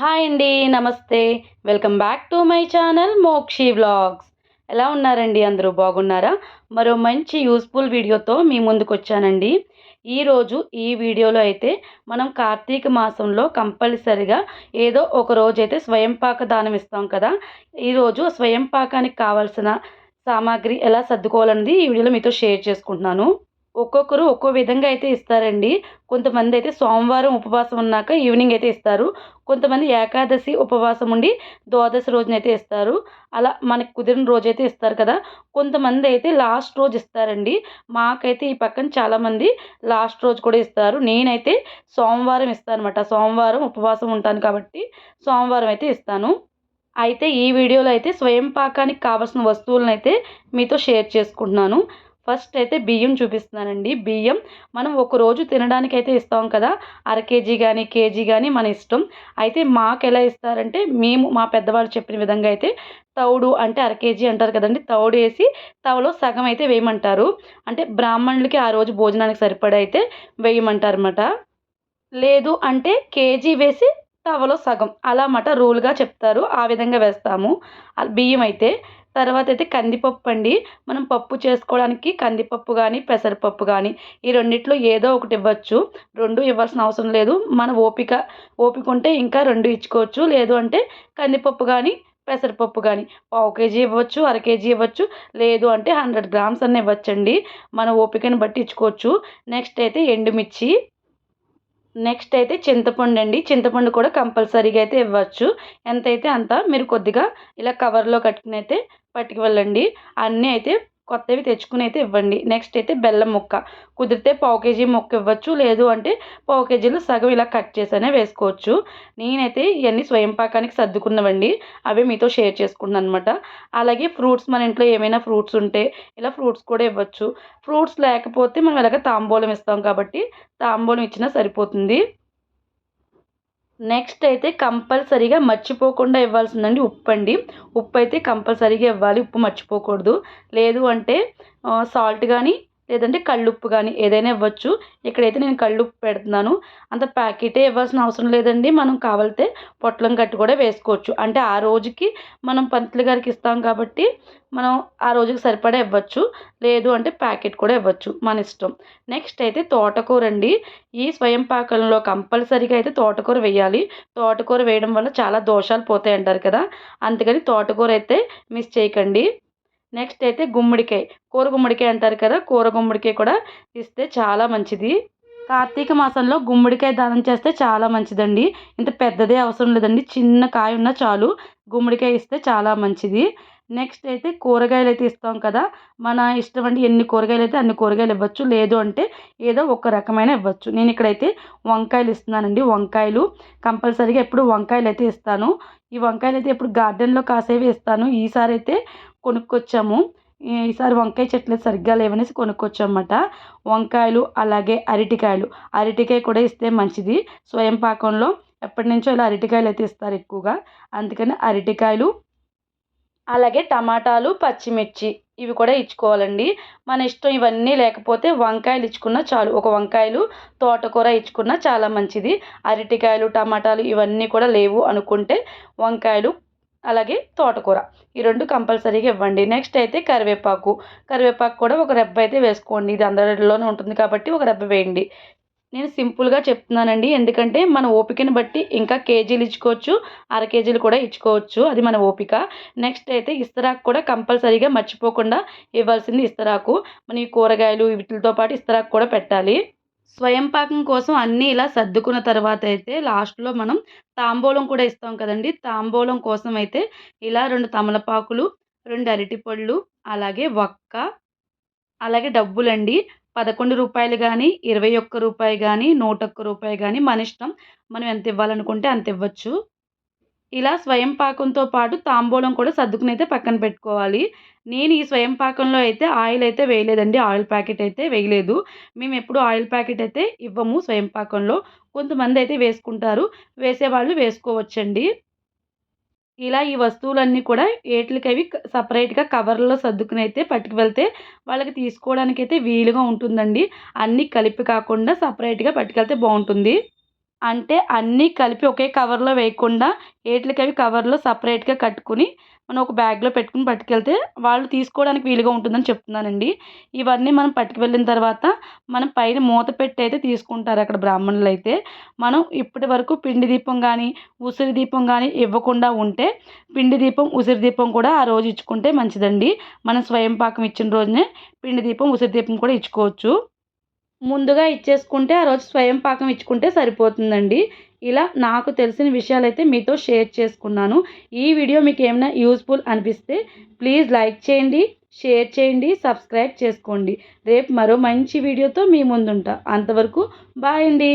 Hi అండి నమస్తే. Welcome back to my channel Mokshi vlogs. ఎలా ఉన్నారండి? అందరూ బాగున్నారా? మరో మంచి యూస్ఫుల్ వీడియోతో మీ ముందుకు వచ్చానండి ఈరోజు ఈ వీడియోలో అయితే మనం కార్తీక మాసంలో కంపల్సరిగా ఏదో ఒక రోజు అయితే స్వయంపాక దానం ఇస్తాం కదా. ఈరోజు స్వయంపాకానికి కావాల్సిన సామాగ్రి ఎలా సర్దుకోవాలన్నది ఈ వీడియోలో మీతో షేర్ చేసుకుంటున్నాను. ఒక్కొక్కరు ఒక్కో విధంగా అయితే ఇస్తారండి. కొంతమంది అయితే సోమవారం ఉపవాసం ఉన్నాక ఈవినింగ్ అయితే ఇస్తారు. కొంతమంది ఏకాదశి ఉపవాసం ఉండి ద్వాదశి రోజునైతే ఇస్తారు. అలా మనకు కుదిరిన రోజు అయితే ఇస్తారు కదా. కొంతమంది అయితే లాస్ట్ రోజు ఇస్తారండి. మాకైతే ఈ పక్కన చాలామంది లాస్ట్ రోజు కూడా ఇస్తారు. నేనైతే సోమవారం ఇస్తాను అనమాట సోమవారం ఉపవాసం ఉంటాను కాబట్టి సోమవారం అయితే ఇస్తాను. అయితే ఈ వీడియోలో అయితే స్వయం పాకానికి కావాల్సిన వస్తువులను అయితే మీతో షేర్ చేసుకుంటున్నాను. ఫస్ట్ అయితే బియ్యం చూపిస్తున్నానండి. బియ్యం మనం ఒక రోజు తినడానికి అయితే ఇస్తాం కదా. అర కేజీ కానీ కేజీ కానీ మన ఇష్టం. అయితే మాకు ఎలా ఇస్తారంటే మేము మా పెద్దవాళ్ళు చెప్పిన విధంగా అయితే తౌడు అంటే అర కేజీ అంటారు కదండి. తౌడు వేసి తవలో సగం అయితే వేయమంటారు. అంటే బ్రాహ్మణులకి ఆ రోజు భోజనానికి సరిపడా అయితే వేయమంటారు అనమాట లేదు అంటే కేజీ వేసి తవలో సగం. అలా మాట రూల్గా చెప్తారు. ఆ విధంగా వేస్తాము. బియ్యం అయితే తర్వాత అయితే కందిపప్పు అండి మనం పప్పు చేసుకోవడానికి కందిపప్పు కానీ పెసరపప్పు కానీ ఈ రెండిట్లో ఏదో ఒకటి ఇవ్వచ్చు. రెండు ఇవ్వాల్సిన అవసరం లేదు. మన ఓపిక ఓపిక ఉంటే ఇంకా రెండు ఇచ్చుకోవచ్చు. లేదు అంటే కందిపప్పు కానీ పెసరపప్పు కానీ పావు కేజీ ఇవ్వచ్చు అర కేజీ ఇవ్వచ్చు. లేదు అంటే హండ్రెడ్ గ్రామ్స్ అన్న ఇవ్వచ్చండి. మన ఓపికను బట్టి ఇచ్చుకోవచ్చు. నెక్స్ట్ అయితే ఎండుమిర్చి. నెక్స్ట్ అయితే చింతపండు అండి. చింతపండు కూడా కంపల్సరీగా అయితే ఇవ్వచ్చు. ఎంతైతే అంత మీరు కొద్దిగా ఇలా కవర్లో కట్టుకుని అయితే పట్టుకు వెళ్ళండి అన్నీ అయితే కొత్తవి తెచ్చుకుని అయితే ఇవ్వండి. నెక్స్ట్ అయితే బెల్లం ముక్క. కుదిరితే పావు కేజీ ముక్క ఇవ్వచ్చు. లేదు అంటే పావు కేజీలు సగం ఇలా కట్ చేసనే వేసుకోవచ్చు. నేనైతే ఇవన్నీ స్వయం పాకానికి సర్దుకున్నవండి. అవి మీతో షేర్ చేసుకున్నాను అనమాట అలాగే ఫ్రూట్స్ మన ఇంట్లో ఏమైనా ఫ్రూట్స్ ఉంటే ఇలా ఫ్రూట్స్ కూడా ఇవ్వచ్చు. ఫ్రూట్స్ లేకపోతే మనం ఇలాగ తాంబూలం ఇస్తాం కాబట్టి తాంబూలం ఇచ్చినా సరిపోతుంది. నెక్స్ట్ అయితే కంపల్సరీగా మర్చిపోకుండా ఇవ్వాల్సిందండి ఉప్పు అండి ఉప్పు అయితే కంపల్సరీగా ఇవ్వాలి ఉప్పు మర్చిపోకూడదు. లేదు అంటే సాల్ట్ కానీ లేదంటే కళ్ళుప్పు కానీ ఏదైనా ఇవ్వచ్చు. ఇక్కడైతే నేను కళ్ళుప్పు పెడుతున్నాను. అంత ప్యాకెటే ఇవ్వాల్సిన అవసరం లేదండి. మనం కావాలితే పొట్లం కట్టి కూడా వేసుకోవచ్చు. అంటే ఆ రోజుకి మనం పంతులు గారికి ఇస్తాం కాబట్టి మనం ఆ రోజుకి సరిపడా ఇవ్వచ్చు. లేదు అంటే ప్యాకెట్ కూడా ఇవ్వచ్చు మన ఇష్టం. నెక్స్ట్ అయితే తోటకూర అండి. ఈ స్వయం పాకంలో కంపల్సరీగా అయితే తోటకూర వేయాలి. తోటకూర వేయడం వల్ల చాలా దోషాలు పోతాయి అంటారు కదా. అందుకని తోటకూర అయితే మిస్ చేయకండి. నెక్స్ట్ అయితే గుమ్మడికాయ. కూర గుమ్మడికాయ అంటారు కదా కూర గుమ్మడికాయ కూడా ఇస్తే చాలా మంచిది. కార్తీక మాసంలో గుమ్మడికాయ దానం చేస్తే చాలా మంచిదండి. ఇంత పెద్దదే అవసరం లేదండి. చిన్న కాయ ఉన్నా చాలు గుమ్మడికాయ ఇస్తే చాలా మంచిది. నెక్స్ట్ అయితే కూరగాయలు అయితే ఇస్తాం కదా మన ఇష్టం అండి ఎన్ని కూరగాయలు అయితే అన్ని కూరగాయలు ఇవ్వచ్చు. లేదు అంటే ఏదో ఒక రకమైన ఇవ్వచ్చు. నేను ఇక్కడైతే వంకాయలు ఇస్తున్నానండి వంకాయలు. కంపల్సరీగా ఎప్పుడు వంకాయలు అయితే ఇస్తాను. ఈ వంకాయలు అయితే ఎప్పుడు గార్డెన్లో కాసేవి ఇస్తాను. ఈసారి అయితే కొనుక్కొచ్చాము. ఈసారి వంకాయ చెట్లు సరిగ్గా లేవనేసి కొనుక్కొచ్చామన్నమాట. వంకాయలు అలాగే అరటికాయలు. అరటికాయ కూడా ఇస్తే మంచిది. స్వయం పాకంలో ఎప్పటి నుంచో ఇలా అరటికాయలు అయితే ఇస్తారు ఎక్కువగా. అందుకని అరటికాయలు అలాగే టమాటాలు పచ్చిమిర్చి ఇవి కూడా ఇచ్చుకోవాలండి. మన ఇష్టం ఇవన్నీ లేకపోతే వంకాయలు ఇచ్చుకున్నా చాలు. ఒక వంకాయలు తోటకూర ఇచ్చుకున్నా చాలా మంచిది. అరటికాయలు టమాటాలు ఇవన్నీ కూడా లేవు అనుకుంటే వంకాయలు అలాగే తోటకూర. ఈ రెండు కంపల్సరీగా ఇవ్వండి. నెక్స్ట్ అయితే కరివేపాకు. కరివేపాకు కూడా ఒక రెబ్బ అయితే వేసుకోండి. ఇది అందరిలోనే ఉంటుంది కాబట్టి ఒక రెబ్బ వేయండి. నేను సింపుల్గా చెప్తున్నానండి. ఎందుకంటే మన ఓపికని బట్టి ఇంకా కేజీలు ఇచ్చుకోవచ్చు. అర కేజీలు కూడా ఇచ్చుకోవచ్చు. అది మన ఓపిక. నెక్స్ట్ అయితే ఇస్తరాకు కూడా కంపల్సరీగా మర్చిపోకుండా ఇవ్వాల్సింది ఇస్తరాకు. మన ఈ కూరగాయలు వీటితో పాటు ఇస్తరాకు కూడా పెట్టాలి. స్వయం పాకం కోసం అన్నీ ఇలా సర్దుకున్న తర్వాత అయితే లాస్ట్లో మనం తాంబూలం కూడా ఇస్తాం కదండి. తాంబూలం కోసం అయితే ఇలా రెండు తమలపాకులు రెండు అరటిపళ్ళు అలాగే వక్క అలాగే డబ్బులండి. పదకొండు రూపాయలు కానీ ఇరవై ఒక్క రూపాయి కానీ నూట ఒక్క రూపాయి కానీ మన ఇష్టం. మనం ఎంత ఇవ్వాలనుకుంటే అంత ఇవ్వచ్చు. ఇలా స్వయం పాకంతో పాటు తాంబూలం కూడా సర్దుకుని అయితే పక్కన పెట్టుకోవాలి. నేను ఈ స్వయం పాకంలో అయితే ఆయిల్ అయితే వేయలేదండి. ఆయిల్ ప్యాకెట్ అయితే వేయలేదు. మేము ఎప్పుడు ఆయిల్ ప్యాకెట్ అయితే ఇవ్వము స్వయం పాకంలో. కొంతమంది అయితే వేసుకుంటారు. వేసేవాళ్ళు వేసుకోవచ్చండి. ఇలా ఈ వస్తువులన్నీ కూడా ఏట్లకవి సపరేట్గా కవర్లో సర్దుకుని అయితే పట్టుకు వెళ్తే వాళ్ళకి తీసుకోవడానికి అయితే వీలుగా ఉంటుందండి. అన్నీ కలిపి కాకుండా సపరేట్గా పట్టుకెళ్తే బాగుంటుంది. అంటే అన్నీ కలిపి ఒకే కవర్లో వేయకుండా ఏట్లకి అవి కవర్లో సపరేట్గా కట్టుకుని మనం ఒక బ్యాగ్లో పెట్టుకుని పట్టుకెళ్తే వాళ్ళు తీసుకోవడానికి వీలుగా ఉంటుందని చెప్తున్నానండి. ఇవన్నీ మనం పట్టుకు వెళ్ళిన తర్వాత మనం పైన మూత పెట్టి అయితే తీసుకుంటారు అక్కడ బ్రాహ్మణులు అయితే. మనం ఇప్పటి వరకు పిండి దీపం కానీ ఉసిరి దీపం కానీ ఇవ్వకుండా ఉంటే పిండి దీపం ఉసిరి దీపం కూడా ఆ రోజు ఇచ్చుకుంటే మంచిదండి. మనం స్వయం పాకం ఇచ్చిన రోజునే పిండి దీపం ఉసిరి దీపం కూడా ఇచ్చుకోవచ్చు. ముందుగా ఇచ్చేసుకుంటే ఆ రోజు స్వయం పాకం ఇచ్చుకుంటే సరిపోతుందండి. ఇలా నాకు తెలిసిన విషయాలైతే మీతో షేర్ చేసుకున్నాను. ఈ వీడియో మీకు ఏమైనా యూస్ఫుల్ అనిపిస్తే ప్లీజ్ లైక్ చేయండి షేర్ చేయండి సబ్స్క్రైబ్ చేసుకోండి. రేపు మరో మంచి వీడియోతో మీ ముందుంటా. అంతవరకు బాయ్ అండి.